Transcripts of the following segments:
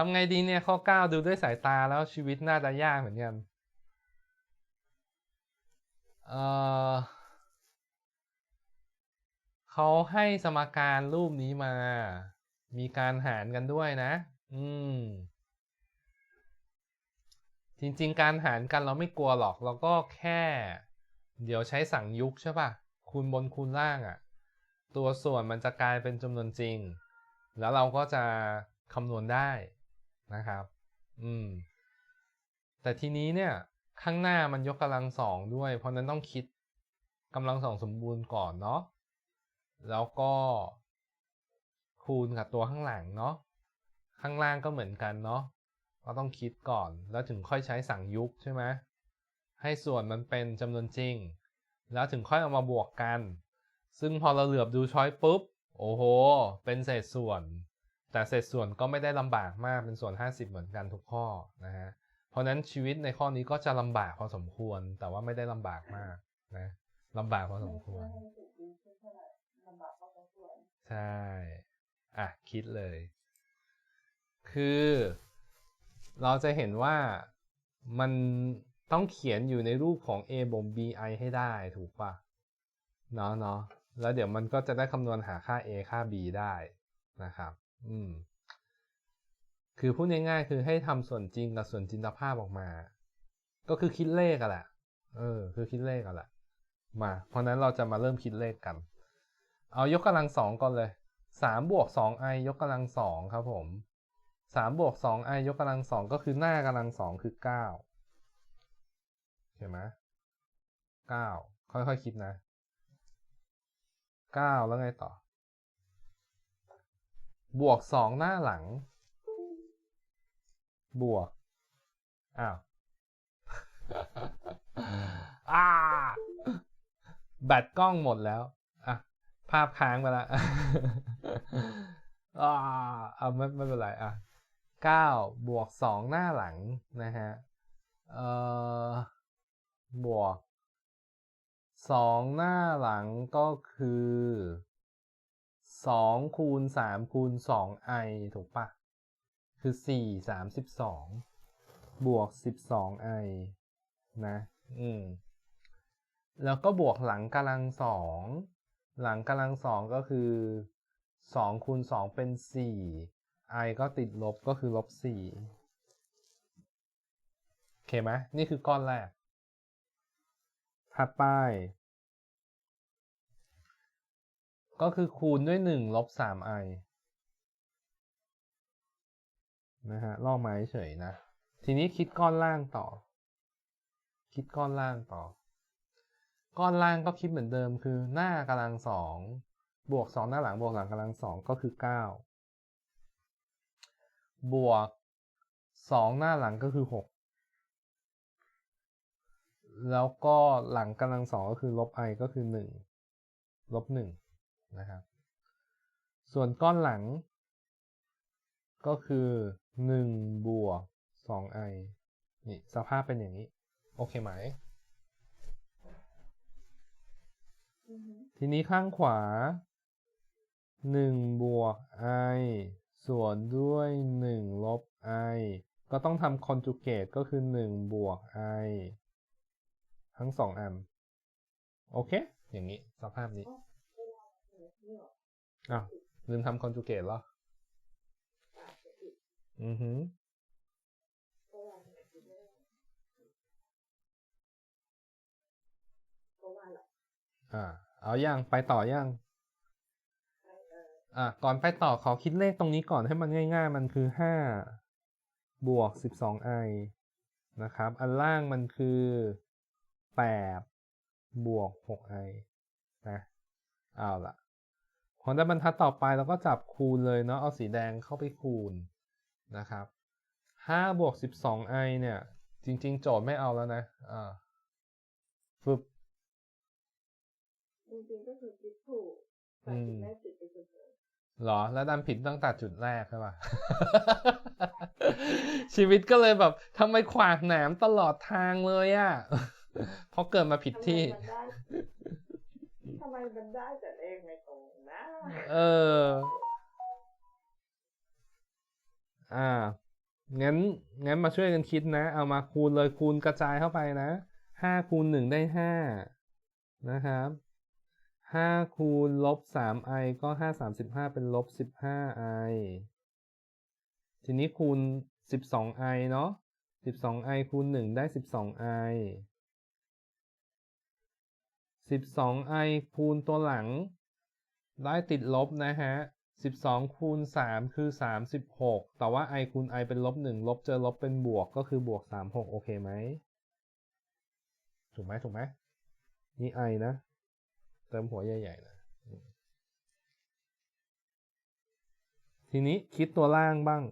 ทำไงดีเนี่ยข้อเก้าดูด้วยสายตาแล้วชีวิตน่าจะยากเหมือนกันเออเขาให้สมการรูปนี้มา มีการหารกันด้วยนะ อืม จริง ๆ การหารกันเราไม่กลัวหรอก เราก็แค่ เดี๋ยวใช้สั่งยุกใช่ป่ะ คูณบนคูณล่างอะ่ะ ตัวส่วนมันจะกลายเป็นจำนวนจริง แล้วเราก็จะคำนวณได้ นะครับ อืม แต่ทีนี้เนี่ย ข้างหน้ามันยกกำลังสองด้วย เพราะนั้นต้องคิดกำลังสองสมบูรณ์ก่อนเนาะแล้วก็คูณกับตัวข้างหลังเนาะข้างล่างก็เหมือนกันเนาะก็ต้องคิดก่อนแล้วถึงค่อยใช้สั่งยุกใช่ไหมให้ส่วนมันเป็นจำนวนจริง แล้วถึงค่อยเอามาบวกกัน ซึ่งพอเราเหลือบดูช้อยปุ๊บ โอ้โห เป็นเศษส่วน แต่เศษส่วนก็ไม่ได้ลำบากมากเป็นส่วน 50 เหมือนกันทุกข้อนะฮะเพราะนั้นชีวิตในข้อนี้ก็จะลำบากพอสมควร แต่ว่าไม่ได้ลำบากมากนะลำบากพอสมควร ใช่ อะ คิดเลย คือ เราจะเห็นว่ามันต้องเขียนอยู่ในรูปของ a บวก bi ให้ได้ถูกปะเนาะเนาะแล้วเดี๋ยวมันก็จะได้คำนวณหาค่า a ค่า b ได้นะครับ อืม คือพูดง่ายๆคือให้ทำส่วนจริงกับส่วนจินตภาพออกมา ก็คือคิดเลขอะแหละ เออ คือคิดเลขอะแหละ มา เพราะนั้นเราจะมาเริ่มคิดเลขกัน เอายกกำลังสองก่อนเลยสามบวกสอง i ยกกำลังสองครับผมสามบวกสอง i ยกกำลังสองก็คือหน้ากำลังสองคือเก้าเห็นไหมเก้าค่อยๆคิดนะเก้าแล้วไงต่อ บวกสองหน้าหลัง บวก อ้าวอ่าแบตกล้องหมดแล้ว อะ ภาพค้างไปแล้วอ่าเอาไม่ไม่เป็นไร อะเก้าบวกสองหน้าหลังนะฮะ เอ่อ บวกสองหน้าหลังก็คือ สองคูณสามคูณสองไอถูกปะคือสี่สามสิบสองบวกสิบสองไอนะ อืม แล้วก็บวกหลังกำลังสอง หลังกำลังสองก็คือสองคูณสองเป็นสี่ไอก็ติดลบก็คือลบสี่โอเคไหมนี่คือก้อนแรกถัดไป ก็คือคูณด้วยหนึ่งลบสามไอนะฮะลอกมาเฉยนะ ทีนี้คิดก้อนล่างต่อ คิดก้อนล่างต่อ ก้อนล่างก็คิดเหมือนเดิมคือหน้ากำลังสองบวกสองหน้าหลังบวกหลังกำลังสองก็คือเก้าบวกสองหน้าหลังก็คือหกแล้วก็หลังกำลังสองก็คือลบ i ก็คือหนึ่งลบหนึ่ง นะครับ ส่วนก้อนหลัง ก็คือหนึ่งบวกสอง i นี่สภาพเป็นอย่างนี้ โอเคไหม ทีนี้ข้างขวา 1 บวก i ส่วนด้วย 1 ลบ i ก็ต้องทำ conjugate ก็คือ 1 บวก i ทั้งสองอัน โอเค อย่างนี้ สภาพนี้ อ้าวลืมทำ conjugate เหรอ อือหืออ่า เอายังไปต่อยังอะก่อนไปต่อขอคิดเลขตรงนี้ก่อนให้มันง่าย ๆ มันคือห้าบวกสิบสองไอนะครับ อันล่างมันคือแปดบวกหกไอนะ เอาละ พอได้บรรทัดต่อไปเราก็จับคูณเลยเนาะเอาสีแดงเข้าไปคูณนะครับห้าบวกสิบสองไอเนี่ย จริง ๆ โจทย์ไม่เอาแล้วนะอ่าฟึบจริงๆก็คือคิดถูกแต่คิดได้ผิดไปเฉยหรอ แล้วดันผิดตั้งแต่จุดแรกใช่ป่ะ ชีวิตก็เลยแบบทำไมขวากหนามตลอดทางเลยอะ่ะ เพราะเกิดมาผิดๆที่ทำไมมันได้ทำไมมันได้แต่เลขไม่ตรงนะ เออ อ่า งั้น งั้นมาช่วยกันคิดนะ เอามาคูณเลยคูณกระจายเข้าไปนะ ห้าคูณหนึ่งได้ห้านะครับ ห้าคูณลบสามไอก็ห้าสามสิบห้าเป็นลบสิบห้าไอ ทีนี้คูณสิบสองไอเนาะสิบสองไอคูณหนึ่งได้สิบสองไอสิบสองไอคูณตัวหลัง ได้ติดลบนะฮะสิบสองคูณสามคือสามสิบหกแต่ว่า i คูณ i เป็นลบหนึ่งลบเจอลบเป็นบวกก็คือบวกสามหกโอเคไหมถูกไหมถูกไหมนี่ i นะ เติมหัวใหญ่ๆนะทีนี้คิดตัวล่างบ้าง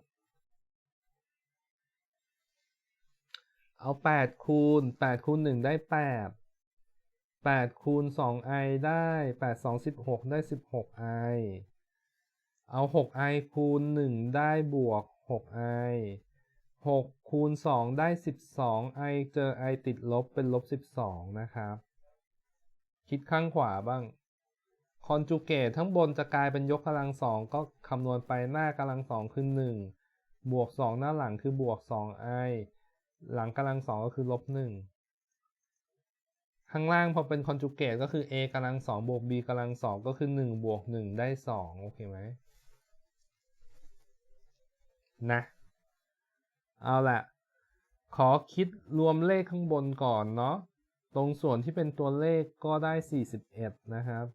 เอาแปดคูณแปดคูณหนึ่งได้แปดแปดคูณสอง i ได้แปดสองสิบหกได้สิบหก i เอาหก i คูณหนึ่งได้บวกหก i หกคูณสองได้สิบสอง i เจอ i ติดลบเป็นลบสิบสองนะครับ คิดข้างขวาบ้าง คอนจูเกตทั้งบนจะกลายเป็นยกกำลังสองก็คำนวณไปหน้ากำลังสองคือหนึ่งบวกสองหน้าหลังคือบวกสอง i หลังกำลังสองก็คือลบหนึ่ง ข้างล่างพอเป็นคอนจูเกตก็คือ a กำลังสองบวก b กำลังสองก็คือหนึ่งบวกหนึ่งได้สองโอเคไหมนะ เอาละขอคิดรวมเลขข้างบนก่อนเนาะตรงส่วนที่เป็นตัวเลขก็ได้ 41 นะครับ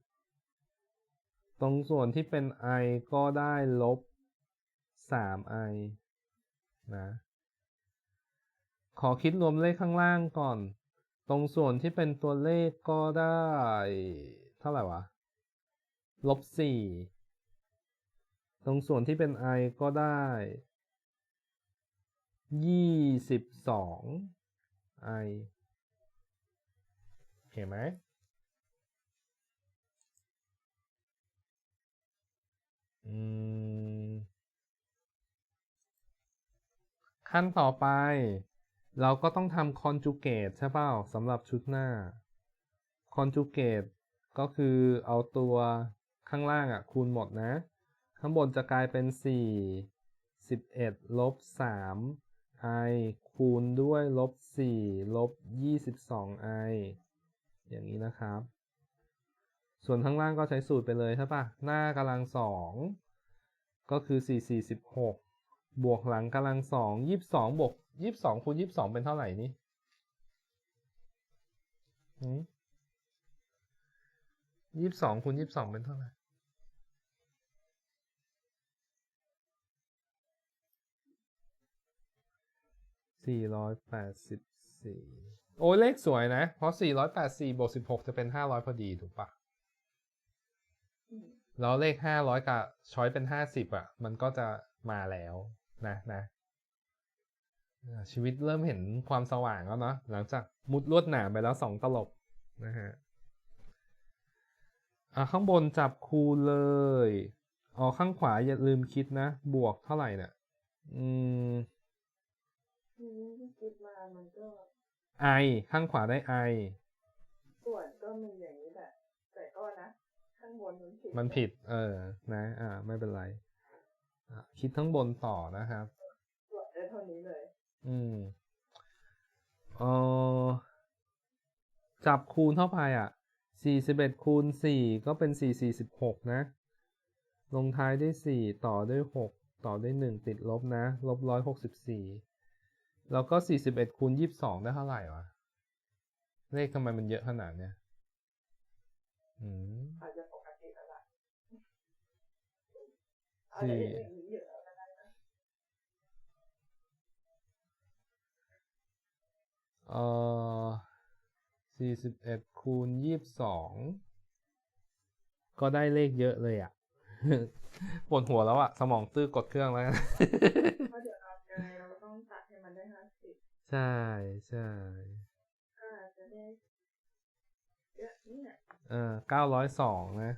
ตรงส่วนที่เป็น i ก็ได้ลบ 3i นะ ขอคิดรวมเลขข้างล่างก่อน ตรงส่วนที่เป็นตัวเลขก็ได้ เท่าไหร่วะลบ4ตรงส่วนที่เป็น i ก็ได้22 i เห็นไหมอืมขั้นต่อไป เราก็ต้องทำ conjugate ใช่เปล่าสำหรับชุดหน้า conjugate ก็คือเอาตัวข้างล่างอะคูณห 't นะ ข้างบนจะกลายเป็น 4 11ลบ3 i คูณด้วยลบ4ลบ22 i อย่างนี้นะครับ ส่วนข้างล่างก็ใช้สูตรไปเลยใช่ปะหน้ากำลังสองก็คือ 4 4 16 บวกหลังกำลังสอง22บวก 22คูณ22เป็นเท่าไหร่นี่ยี่สิบสองคูณยี่สิบสองเป็นเท่าไหร่สี่ร้อยแปดสิบสี่โอ้ยเลขสวยนะ เพราะสี่ร้อยแปดสี่บวกสิบหกจะเป็นห้าร้อยพอดีถูกปะอืมแล้วเลขห้าร้อยกับช้อยเป็นห้าสิบอะ มันก็จะมาแล้วนะนะอ่า ชีวิตเริ่มเห็นความสว่างแล้วเนาะหลังจากมุดลวดหนามไปแล้วสองตลบนะฮะอะข้างบนจับคูณเลยอ๋อข้างขวาอย่าลืมคิดนะ บวกเท่าไหร่เนี่ยอืมทีนี้ที่คิดมามันก็ i ข้างขวาได้ i ส่วนก็มีอย่างนี้แหละแต่ก็นะ ข้างบนมันผิดมันผิด เออ นะ อ่า ไม่เป็นไรอะคิดทั้งบนต่อนะครับส่วนได้เท่านี้เลย อืม เออจับคูณเท่าไปอะ สี่สิบเอ็ดคูณสี่ก็เป็นสี่สี่สิบหกนะ ลงท้ายด้วยสี่ต่อด้วยหกต่อด้วยหนึ่งติดลบนะ ลบร้อยหกสิบสี่แล้วก็สี่สิบเอ็ดคูณยี่สิบสองได้เท่าไหร่วะ เลขทำไมมันเยอะขนาดเนี้ย อืมอาจจะปกติแล้วล่ะสี่ เอ่อสี่สิบเอ็ดคูณยี่สิบสองก็ได้เลขเยอะเลยอะปวดหัวแล้วอะ สมองตื้อกดเครื่องแล้วกันเพราะเดี๋ยวเรายังไงเราก็ต้องตัดให้มันได้ห้าสิบใช่ใช่ก็อาจจะได้เยอะนี่แหละเออเก้าร้อยสองนะ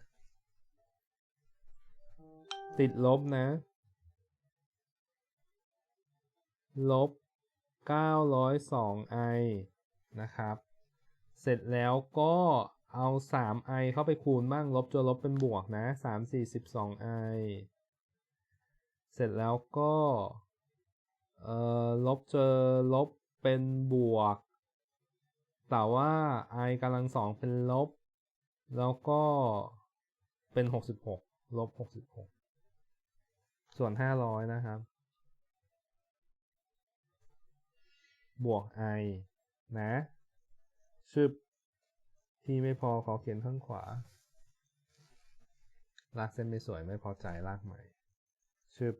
ติดลบนะ ลบ เก้าร้อยสองไอนะครับ เสร็จแล้วก็เอาสามไอเข้าไปคูณบ้างลบจนลบเป็นบวกนะสามสี่สิบสองไอเสร็จแล้วก็เอ่อลบเจอลบเป็นบวก แต่ว่า i กำลังสองเป็นลบ แล้วก็เป็นหกสิบหกลบหกสิบหกส่วนห้าร้อยนะครับ บวก i นะชึบที่ไม่พอขอเขียนข้างขวา ลากเส้นไม่สวยไม่พอใจลากใหม่ชึบ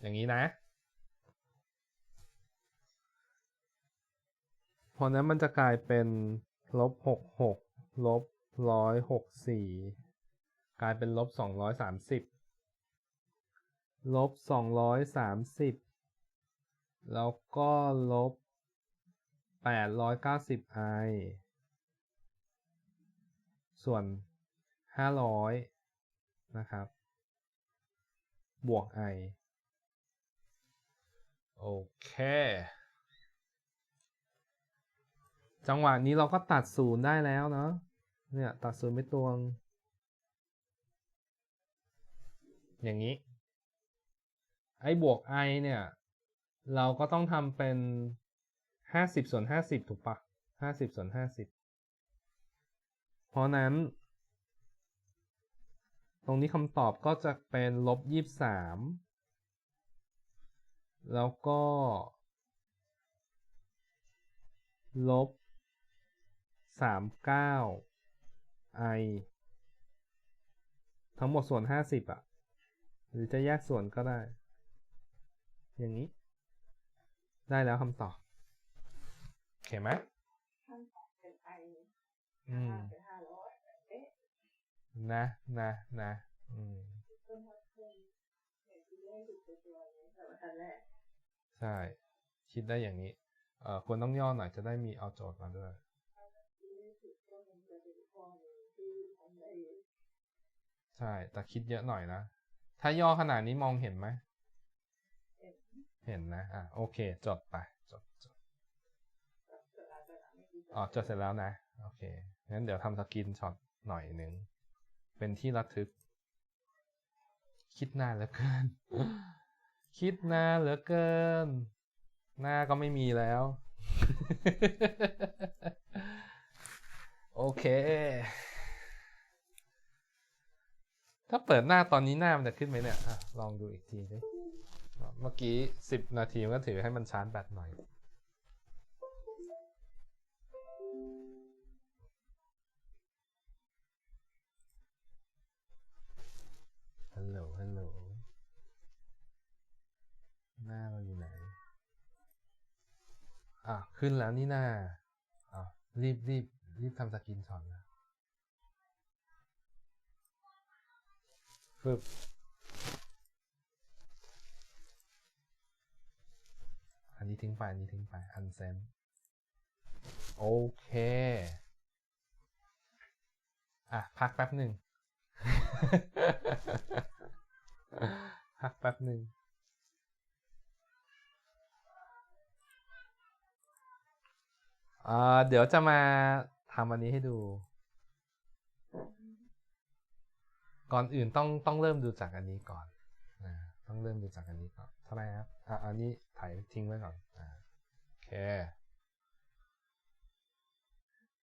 อย่างนี้นะ พอนั้นมันจะกลายเป็นลบหกหกลบร้อยหกสี่กลายเป็นลบสองร้อยสามสิบลบสองร้อยสามสิบ แล้วก็ลบแปดร้อยเก้าสิบไอส่วนห้าร้อยนะครับ บวก i โอเค จังหวะนี้เราก็ตัดศูนย์ได้แล้วเนาะเนี่ย ตัดศูนย์ไปตวง อย่างนี้ ไอ้บวก i เนี่ย เราก็ต้องทำเป็นห้าสิบส่วนห้าสิบถูกปะห้าสิบส่วนห้าสิบเพราะนั้น ตรงนี้คำตอบก็จะเป็นลบยี่สามแล้วก็ ลบสามเก้า i ทั้งหมดส่วนห้าสิบอะ หรือจะแยกส่วนก็ได้ อย่างนี้ ได้แล้วคำตอบโอเคไหมขั้นตอนเป็นไออืมห้าเป็นห้าร้อยเอ๊ะนะนะนะอืมเพิ่มมาเพิ่มเห็นที่ได้ถูกตัวนี้แต่ว่าขั้นแรกใช่ คิดได้อย่างนี้ เอ่อควรต้องย่อหน่อยจะได้มีเอาโจทย์มาด้วยที่ได้ถูกก็มันจะเป็นข้อหนึ่งที่ทำได้ใช่แต่คิดเยอะหน่อยนะ ถ้าย่อขนาดนี้มองเห็นไหมเห็น เห็นนะ อะโอเค จดไป จดจดเวลาจะไม่ดีอ๋อจดเสร็จแล้วนะ โอเค งั้นเดี๋ยวทำสกินช็อตหน่อยหนึ่ง เป็นที่ระทึก คิดนานเหลือเกิน คิดนานเหลือเกิน หน้าก็ไม่มีแล้ว โอเค ถ้าเปิดหน้าตอนนี้หน้ามันจะขึ้นไหมเนี่ยอะลองดูอีกทีดิ เมื่อกี้สิบนาทีมันก็ถือให้มันชาร์จแบตหน่อย ฮัลโหล ฮัลโหล หน้าเราอยู่ไหน อะ ขึ้นแล้วนี่หน้า อะ รีบรีบรีบทำสกินช็อตนะฟึบ อันนี้ทิ้งไป อันนี้ทิ้งไป อันเซนโอเค อะ พักแป๊บหนึ่ง พักแป๊บหนึ่ง อ่า เดี๋ยวจะมาทำอันนี้ให้ดู ก่อนอื่นต้องต้องเริ่มดูจากอันนี้ก่อนนะต้องเริ่มดูจากอันนี้ก่อน ท่าไหร่ครับอะอันนี้ถ่ายทิ้งไว้ก่อนอ่าโอเค